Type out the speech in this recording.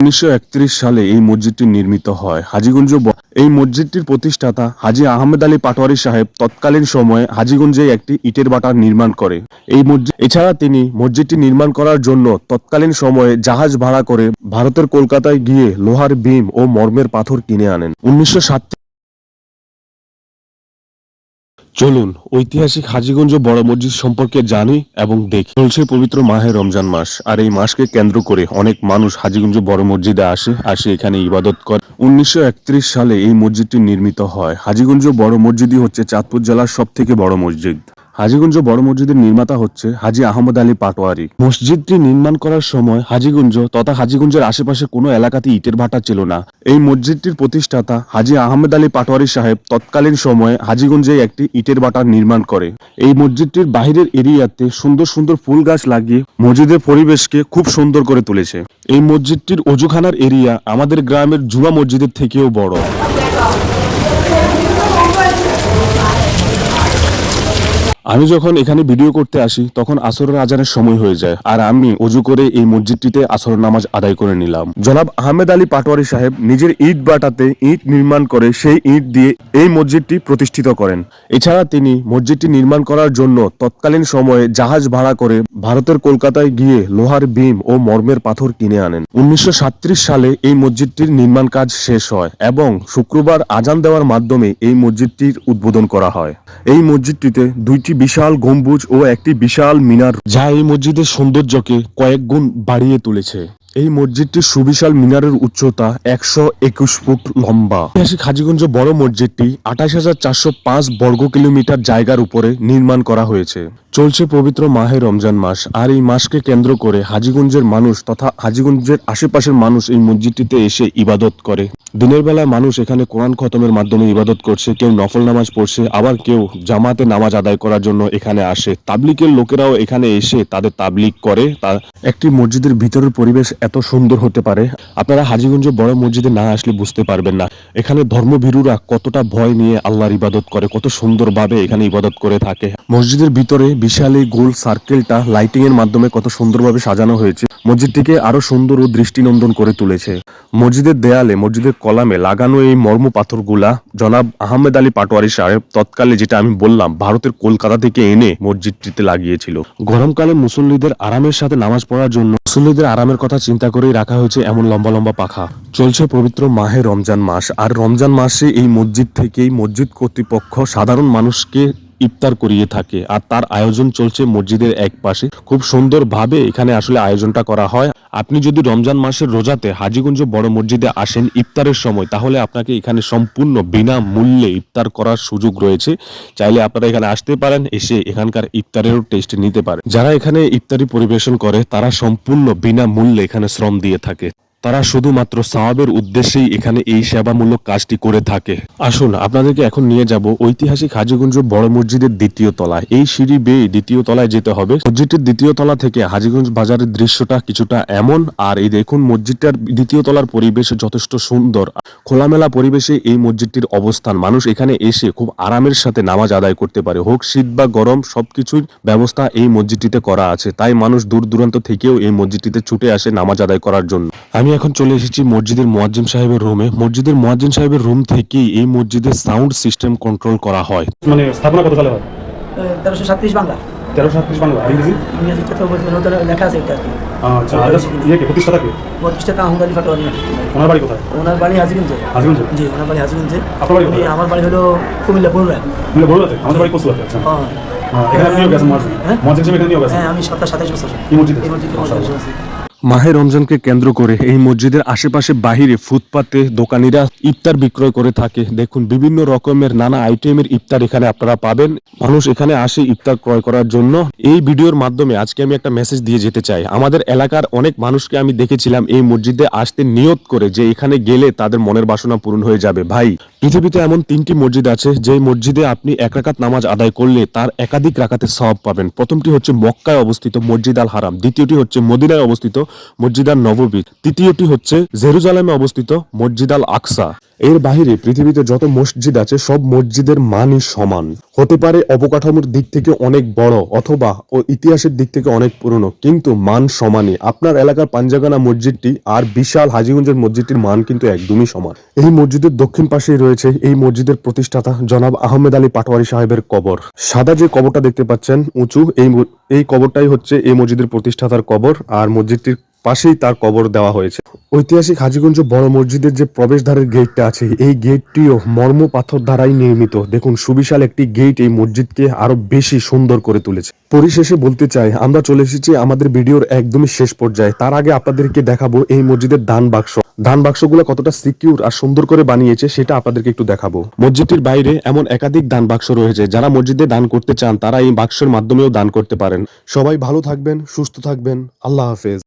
উনিশশো সালে এই মসজিদটি নির্মিত হয়। হাজিগঞ্জ এই মসজিদটির প্রতিষ্ঠাতা হাজি আহমেদ আলী পাটোয়ারি সাহেব তৎকালীন সময়ে হাজিগঞ্জে একটি ইটের বাটার নির্মাণ করে। এই মসজিদ এছাড়া তিনি মসজিদটি নির্মাণ করার জন্য তৎকালীন সময়ে জাহাজ ভাড়া করে ভারতের কলকাতায় গিয়ে লোহার বিম ও মর্মের পাথর কিনে আনেন। উনিশশো সাত চলুন, ঐতিহাসিক হাজিগঞ্জ বড় মসজিদ সম্পর্কে জানি এবং দেখি। চলছে পবিত্র মাহে রমজান মাস, আর এই মাসকে কেন্দ্র করে অনেক মানুষ হাজিগঞ্জ বড় মসজিদে আসে আসে এখানে ইবাদত করে। উনিশশো একত্রিশ সালে এই মসজিদটি নির্মিত হয়। হাজিগঞ্জ বড় মসজিদই হচ্ছে চাঁদপুর জেলার সব থেকে বড় মসজিদ। হাজীগঞ্জ বড় মসজিদের নির্মাতা হচ্ছে হাজি আহমদ আলী পাটোয়ারি। মসজিদটি নির্মাণ করার সময় হাজীগঞ্জ তথা হাজীগঞ্জের আশেপাশে কোনো এলাকাতে ইটের ভাটা ছিল না। এই মসজিদটির প্রতিষ্ঠাতা হাজি আহমেদ আলী পাটোয়ারি সাহেব তৎকালীন সময়ে হাজীগঞ্জে একটি ইটের ভাটা নির্মাণ করে। এই মসজিদটির বাহিরের এরিয়াতে সুন্দর সুন্দর ফুল গাছ লাগিয়ে মসজিদের পরিবেশকে খুব সুন্দর করে তুলেছে। এই মসজিদটির অজুখানার এরিয়া আমাদের গ্রামের জুমা মসজিদের থেকেও বড়। আমি যখন এখানে ভিডিও করতে আসি, তখন আসরের আজানের সময় হয়ে যায়। আর আমি অজু করে এই মসজিদটিতে আসর নামাজ আদায় করে নিলাম। জনাব আহমেদ আলী পাটোয়ারি সাহেব নিজের ইট বাটাতে ইট নির্মাণ করে সেই ইট দিয়ে এই মসজিদটি প্রতিষ্ঠিত করেন। এছাড়া তিনি মসজিদটি নির্মাণ করার জন্য তৎকালীন সময়ে জাহাজ ভাড়া করে ভারতের কলকাতায় গিয়ে লোহার বিম ও মর্মের পাথর কিনে আনেন। উনিশশো সালে এই মসজিদটির নির্মাণ কাজ শেষ হয় এবং শুক্রবার আজান দেওয়ার মাধ্যমে এই মসজিদটির উদ্বোধন করা হয়। এই মসজিদটিতে দুইটি বিশাল গম্বুজ ও একটি বিশাল মিনার যা এই মসজিদের সৌন্দর্যকে কয়েক গুণ বাড়িয়ে তুলেছে। এই মসজিদটির সুবিশাল মিনারের উচ্চতা একশো একুশ ফুট লম্বা। ঐতিহাসিক হাজীগঞ্জ বড় মসজিদটি আঠাশ হাজার চারশো পাঁচ বর্গ কিলোমিটার জায়গার উপরে নির্মাণ করা হয়েছে। চলছে পবিত্র মাহে রমজান মাস, আর এই মাসকে কেন্দ্র করে হাজিগঞ্জের মানুষ তথা হাজিগঞ্জের আশেপাশের মানুষ এই মসজিদটিতে এসে ইবাদত করে। দিনের বেলায় মানুষ এখানে কোরআন খতমের মাধ্যমে ইবাদত করছে, কেউ নফল নামাজ পড়ছে, আবার কেউ জামাতে নামাজ আদায় করার জন্য এখানে আসে। তাবলিকের লোকেরাও এখানে এসে তাদের তাবলিক করে। তা একটি মসজিদের ভিতরের পরিবেশ এত সুন্দর হতে পারে, আপনারা হাজীগঞ্জ বড় মসজিদে না আসলে বুঝতে পারবেন না। এখানে ধর্মভীরুরা কতটা ভয় নিয়ে আল্লাহর ইবাদত করে, কত সুন্দরভাবে এখানে ইবাদত করে থাকে। মসজিদের ভিতরে বিশাল এই গোল সার্কেলটা লাইটিং এর মাধ্যমে কত সুন্দরভাবে সাজানো হয়েছে। মসজিদটিকে আরও সুন্দর ও দৃষ্টিনন্দন করে তুলেছে। মসজিদের দেয়ালে, মসজিদের কলামে লাগানো এই মর্ম পাথরগুলা জনাব আহমেদ আলী পাটোয়ারি সাহেব তৎকালে যেটা আমি বললাম, ভারতের কলকাতা থেকে এনে মসজিদটিতে লাগিয়েছিল। গরমকালে মুসল্লিদের আরামের সাথে নামাজ পড়ার জন্য মুসল্লিদের আরামের কথা চিন্তা করেই রাখা হয়েছে এমন লম্বা লম্বা পাখা। চলছে পবিত্র মাহে রমজান মাস, আর রমজান মাসে এই মসজিদ থেকেই মসজিদ কর্তৃপক্ষ সাধারণ মানুষকে ইফতার করিয়ে থাকে আর তার আয়োজন চলছে মসজিদের এক পাশে। খুব সুন্দরভাবে এখানে আসলে আয়োজনটা করা হয়। আপনি যদি রমজান মাসের রোজাতে হাজীগঞ্জ বড় মসজিদে আসেন ইফতারের সময়, তাহলে আপনাকে এখানে সম্পূর্ণ বিনা মূল্যে ইফতার করার সুযোগ রয়েছে। চাইলে আপনারা এখানে আসতে পারেন, এসে এখানকার ইফতারেরও টেস্ট নিতে পারেন। যারা এখানে ইফতারি পরিবেশন করে, তারা সম্পূর্ণ বিনা মূল্যে এখানে শ্রম দিয়ে থাকে। তারা শুধুমাত্র সাওয়াবের উদ্দেশ্যেই এখানে এই সেবামূলক কাজটি করে থাকে। আসুন আপনাদেরকে এখন নিয়ে যাব ঐতিহাসিক হাজিগঞ্জ বড় মসজিদের দ্বিতীয় তলায়। এই সিঁড়ি বেয়ে দ্বিতীয় তলায় যেতে হবে। মসজিদটির দ্বিতীয় তলা থেকে হাজিগঞ্জ বাজারের দৃশ্যটা কিছুটা এমন। আর এই দেখুন মসজিদটার দ্বিতীয় তলার পরিবেশ যথেষ্ট সুন্দর। খোলামেলা পরিবেশে এই মসজিদটির অবস্থান। মানুষ এখানে এসে খুব আরামের সাথে নামাজ আদায় করতে পারে। হোক শীত বা গরম সবকিছুর ব্যবস্থা এই মসজিদটিতে করা আছে। তাই মানুষ দূর দূরান্ত থেকেও এই মসজিদটিতে ছুটে আসে নামাজ আদায় করার জন্য। আমি এখন চলে এসেছি মসজিদের মোয়াজ্জিম সাহেবের রুমে মসজিদের মোয়াজ্জিম সাহেবের রুম থেকেই এই মসজিদের সাউন্ড সিস্টেম কন্ট্রোল করা হয়। মানে স্থাপনা কত সালে হয়? তেরোশো সাতত্রিশ বাংলা। তেরোশো সাতত্রিশ বাংলা ইংরেজি? ইংরেজি লেখা আছে এটা আচ্ছা আর ইয়ে কি প্রতিষ্ঠাতা কি? বত্রিশ টাকা আহমদালি ফাটোয়ারি ওনার বাড়ি কোথায়? ওনার বাড়ি হাজিগঞ্জে। হাজিগঞ্জে? জি ওনার বাড়ি হাজিগঞ্জে। আপনার বাড়ি কোথায়? আমার বাড়ি হলো কুমিল্লা বড়ুয়া মানে বড়ুয়াতে আমাদের বাড়ি কচুয়াতে আচ্ছা। হ্যাঁ। হ্যাঁ, এখানে আপনিও গেছেন মসজিদ হ্যাঁ? মসজিদ এখানে নিয়েও গেছেন? হ্যাঁ আমি সপ্তাহ সাতাশ বছর। এই মসজিদে? এই মসজিদে মাহে রমজানকে কেন্দ্র করে এই মসজিদের আশেপাশে বাহিরে ফুটপাতে দোকানিরা ইফতার বিক্রয় করে থাকে। দেখুন, বিভিন্ন রকমের নানা আইটেমের ইফতার এখানে আপনারা পাবেন। মানুষ এখানে আসে ইফতার ক্রয় করার জন্য। এই ভিডিওর মাধ্যমে আজকে আমি একটা মেসেজ দিয়ে যেতে চাই। আমাদের এলাকার অনেক মানুষকে আমি দেখেছিলাম এই মসজিদে আসতে নিয়ত করে যে এখানে গেলে তাদের মনের বাসনা পূরণ হয়ে যাবে। ভাই, পৃথিবীতে এমন তিনটি মসজিদ আছে যে মসজিদে আপনি এক রাকাত নামাজ আদায় করলে তার একাধিক রাকাতে সব পাবেন। প্রথমটি হচ্ছে মক্কায় অবস্থিত মসজিদ আল হারাম, দ্বিতীয়টি হচ্ছে মদিনায় অবস্থিত মসজিদ আল নববী তৃতীয়টি হচ্ছে জেরুজালেমে অবস্থিত মসজিদ আল আকসা। এর বাইরে পৃথিবীতে যত মসজিদ আছে, সব মসজিদের মানই সমান। হতে পারে অবকাঠামোর দিক থেকে অনেক বড় অথবা ও ইতিহাসের দিক থেকে অনেক পুরনো, কিন্তু মান সমানই। আপনার এলাকার পাঞ্জাগানা মসজিদটি আর বিশাল হাজিগঞ্জের মসজিদটির মান কিন্তু একদমই সমান। এই মসজিদের দক্ষিণ পাশেই রয়েছে এই মসজিদের প্রতিষ্ঠাতা জনাব আহমেদ আলী পাটোয়ারি সাহেবের কবর। সাদা যে কবরটা দেখতে পাচ্ছেন, উঁচু, এই এই কবরটাই হচ্ছে এই মসজিদের প্রতিষ্ঠাতার কবর আর মসজিদটির পাশেই তার কবর দেওয়া হয়েছে। ঐতিহাসিক হাজিগঞ্জ বড় মসজিদের যে প্রবেশদ্বারের গেটটা আছে, এই গেটটিও মর্ম পাথর দ্বারাই নির্মিত। দেখুন, সুবিশাল একটি গেট এই মসজিদকে আরও বেশি সুন্দর করে তুলেছে। পরিশেষে বলতে চাই, আমরা চলে এসেছি আমাদের ভিডিওর একদমই শেষ পর্যায়ে। তার আগে আপনাদেরকে দেখাবো এই মসজিদের দান বাক্স। দান বাক্সগুলো কতটা সিকিউর আর সুন্দর করে বানিয়েছে সেটা আপনাদেরকে একটু দেখাবো। মসজিদটির বাইরে এমন একাধিক দান বাক্স রয়েছে, যারা মসজিদে দান করতে চান, তারা এই বাক্সের মাধ্যমেও দান করতে পারেন। সবাই ভালো থাকবেন, সুস্থ থাকবেন। আল্লাহ হাফেজ।